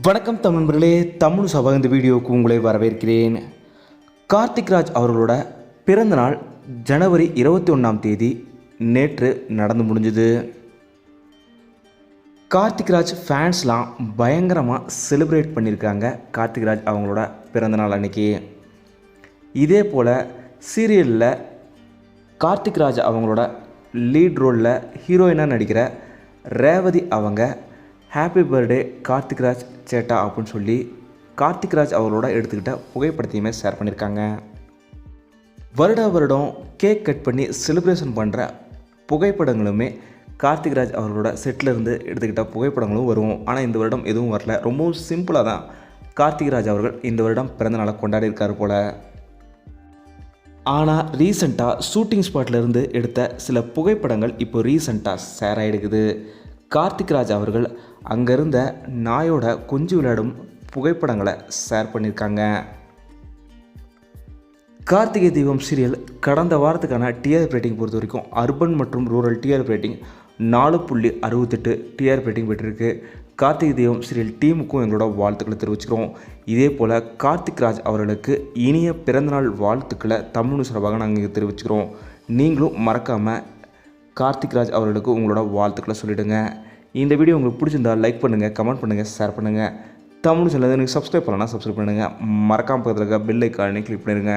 வணக்கம் தமிழ் நண்பர்களே தமிழ் சபா இந்த வீடியோவுக்கு உங்களை வரவேற்கிறேன். கார்த்திக் ராஜ் அவர்களோட பிறந்தநாள் ஜனவரி இருபத்தி ஒன்றாம் தேதி நேற்று நடந்து முடிஞ்சுது. கார்த்திக் ராஜ் ஃபேன்ஸ்லாம் பயங்கரமாக செலிப்ரேட் பண்ணியிருக்காங்க கார்த்திக் ராஜ் அவங்களோட பிறந்தநாள் அன்னைக்கு. இதே போல் சீரியலில் கார்த்திக் ராஜ் அவங்களோட லீட் ரோலில் ஹீரோயினாக நடிக்கிற ரேவதி அவங்க ஹாப்பி பர்த்டே கார்த்திக்ராஜ் சேட்டா அப்படின்னு சொல்லி கார்த்திக்ராஜ் அவரோட எடுத்துக்கிட்ட புகைப்படத்தையுமே ஷேர் பண்ணியிருக்காங்க. வருட வருடம் கேக் கட் பண்ணி செலிப்ரேஷன் பண்ணுற புகைப்படங்களுமே கார்த்திக்ராஜ் அவர்களோட செட்டில் இருந்து எடுத்துக்கிட்ட புகைப்படங்களும் வரும். ஆனால் இந்த வருடம் எதுவும் வரல. ரொம்பவும் சிம்பிளாக தான் கார்த்திக்ராஜ் அவர்கள் இந்த வருடம் பிறந்த நாளை கொண்டாடி இருக்கார் போல். ஆனால் ரீசண்டாக ஷூட்டிங் ஸ்பாட்லேருந்து எடுத்த சில புகைப்படங்கள் இப்போ ரீசண்டாக ஷேர் ஆகிடுக்குது கார்த்திக் ராஜ் அவர்கள் அங்கே இருந்த நாயோட குஞ்சு விளையாடும் புகைப்படங்களை ஷேர் பண்ணியிருக்காங்க. கார்த்திகை தீபம் சீரியல் கடந்த வாரத்துக்கான டிஆர்பி ரேட்டிங் பொறுத்த வரைக்கும் அர்பன் மற்றும் ரூரல் டிஆர்பி ரேட்டிங் நாலு புள்ளி அறுபத்தெட்டு டிஆர்பி ரேட்டிங் பெற்றிருக்கு. கார்த்திகை தீபம் சீரியல் டீமுக்கும் எங்களோட வாழ்த்துக்களை தெரிவிச்சுக்கிறோம். இதே போல் கார்த்திக் ராஜ் அவர்களுக்கு இனிய பிறந்தநாள் வாழ்த்துக்களை தமிழ் சார்பாக நாங்கள் தெரிவிச்சுக்கிறோம். நீங்களும் மறக்காமல் கார்த்திக் ராஜ் அவர்களுக்கு உங்களோட வாழ்த்துக்களை சொல்லிவிடுங்க இந்த வீடியோ உங்களுக்கு பிடிச்சிருந்தா லைக் பண்ணுங்கள் கமெண்ட் பண்ணுங்கள் ஷேர் பண்ணுங்கள் தமிழ் சேனல் எனக்கு சப்ஸ்கிரைப் பண்ணலாம் சப்ஸ்கிரைப் பண்ணுங்கள் மறக்காமல் பக்கத்தில் இருக்க பெல் ஐக்கானே கிளிக் பண்ணிடுங்க.